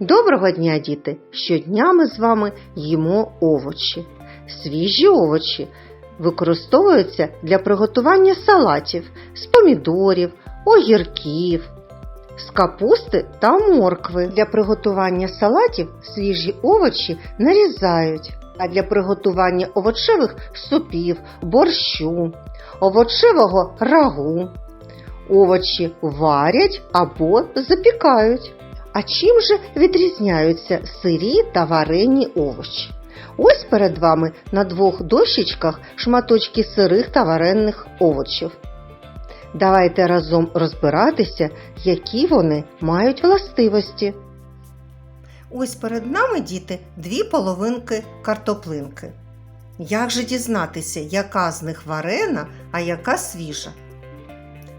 Доброго дня, діти! Щодня ми з вами їмо овочі. Свіжі овочі використовуються для приготування салатів з помідорів, огірків, з капусти та моркви. Для приготування салатів свіжі овочі нарізають, а для приготування овочевих супів, борщу, овочевого рагу. Овочі варять або запікають. А чим же відрізняються сирі та варені овочі? Ось перед вами на двох дощечках шматочки сирих та варених овочів. Давайте разом розбиратися, які вони мають властивості. Ось перед нами, діти, дві половинки картоплинки. Як же дізнатися, яка з них варена, а яка свіжа?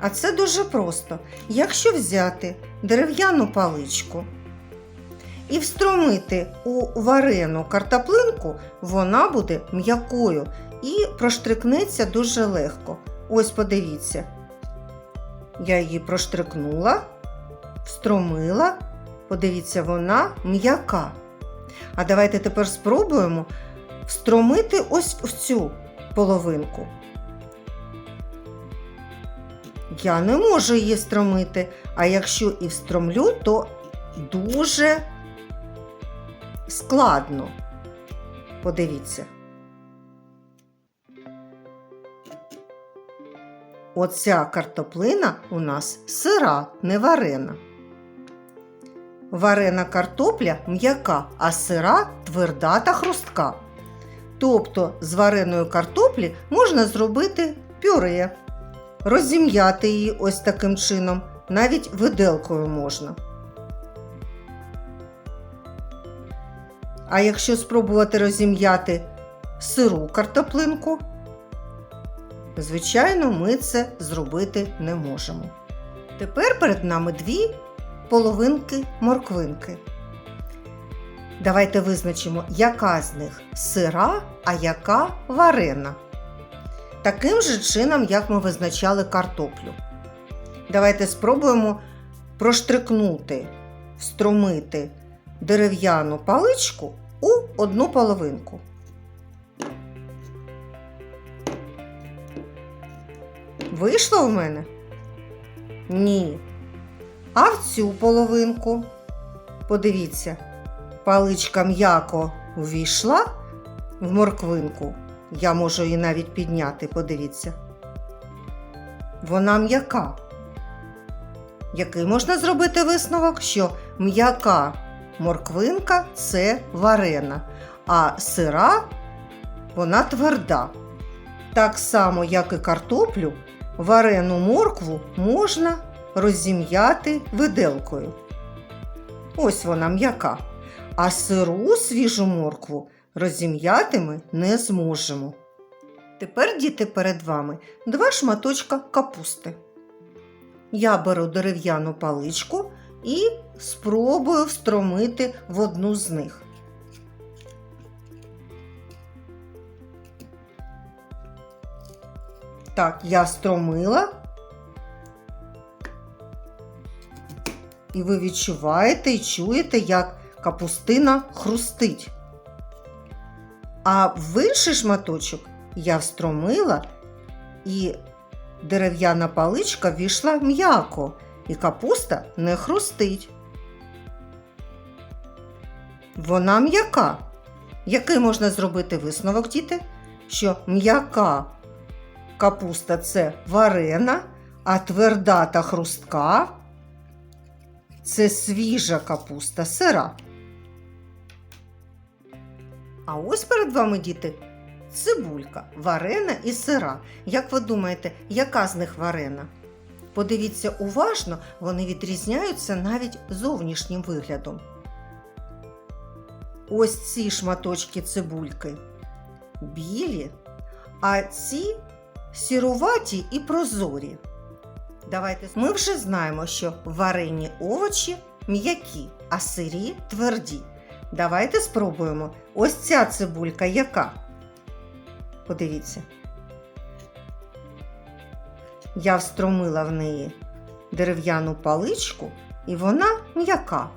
А це дуже просто. Якщо взяти дерев'яну паличку і встромити у варену картоплинку, вона буде м'якою і проштрикнеться дуже легко. Ось подивіться. Я її проштрикнула, встромила. Подивіться, вона м'яка. А давайте тепер спробуємо встромити ось в цю половинку. Я не можу її встромити, а якщо і встромлю, то дуже складно. Подивіться. Оця картоплина у нас сира, не варена. Варена картопля м'яка, а сира тверда та хрустка. Тобто з вареної картоплі можна зробити пюре розім'яти її ось таким чином, навіть виделкою можна. А якщо спробувати розім'яти сиру картоплинку, звичайно, ми це зробити не можемо. Тепер перед нами дві половинки морквинки. Давайте визначимо, яка з них сира, а яка варена таким же чином, як ми визначали картоплю. Давайте спробуємо проштрикнути, встромити дерев'яну паличку у одну половинку. Вийшло в мене? Ні. А в цю половинку, подивіться, паличка м'яко увійшла в морквинку. Я можу її навіть підняти, подивіться. Вона м'яка. Який можна зробити висновок, що м'яка морквинка це варена, а сира вона тверда. Так само, як і картоплю, варену моркву можна розім'яти виделкою. Ось вона м'яка. А сиру свіжу моркву розім'яти ми не зможемо. Тепер, діти, перед вами два шматочка капусти. Я беру дерев'яну паличку і спробую встромити в одну з них. Так, я встромила. І ви відчуваєте і чуєте, як капустина хрустить. А в інший шматочок я встромила, і дерев'яна паличка війшла м'яко, і капуста не хрустить. Вона м'яка. Який можна зробити висновок, діти? Що м'яка капуста це варена, а тверда та хрустка це свіжа капуста сира. А ось перед вами, діти, цибулька, варена і сира. Як ви думаєте, яка з них варена? Подивіться уважно, вони відрізняються навіть зовнішнім виглядом. Ось ці шматочки цибульки білі, а ці сіруваті і прозорі. Давайте ми вже знаємо, що варені овочі м'які, а сирі тверді. Давайте спробуємо. Ось ця цибулька яка? Подивіться. Я встромила в неї дерев'яну паличку, і вона м'яка.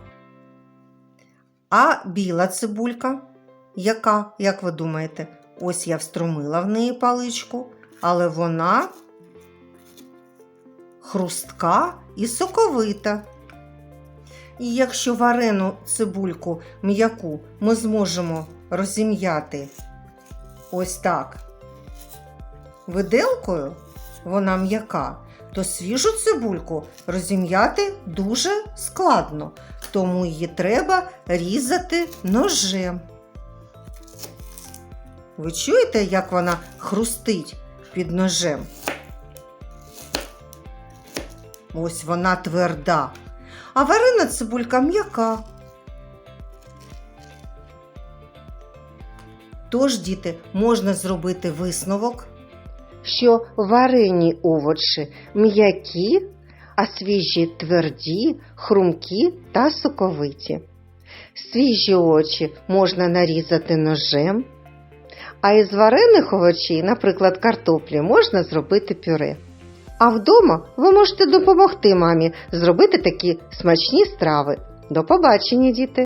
А біла цибулька, яка, як ви думаєте, ось я встромила в неї паличку, але вона хрустка і соковита. І якщо варену цибульку м'яку ми зможемо розім'яти ось так виделкою, вона м'яка, то свіжу цибульку розім'яти дуже складно, тому її треба різати ножем. Ви чуєте, як вона хрустить під ножем? Ось вона тверда, а варена цибулька м'яка. Тож, діти, можна зробити висновок, що варені овочі м'які, а свіжі тверді, хрумкі та соковиті. Свіжі овочі можна нарізати ножем, а із варених овочей, наприклад, картоплі, можна зробити пюре. А вдома ви можете допомогти мамі зробити такі смачні страви. До побачення, діти!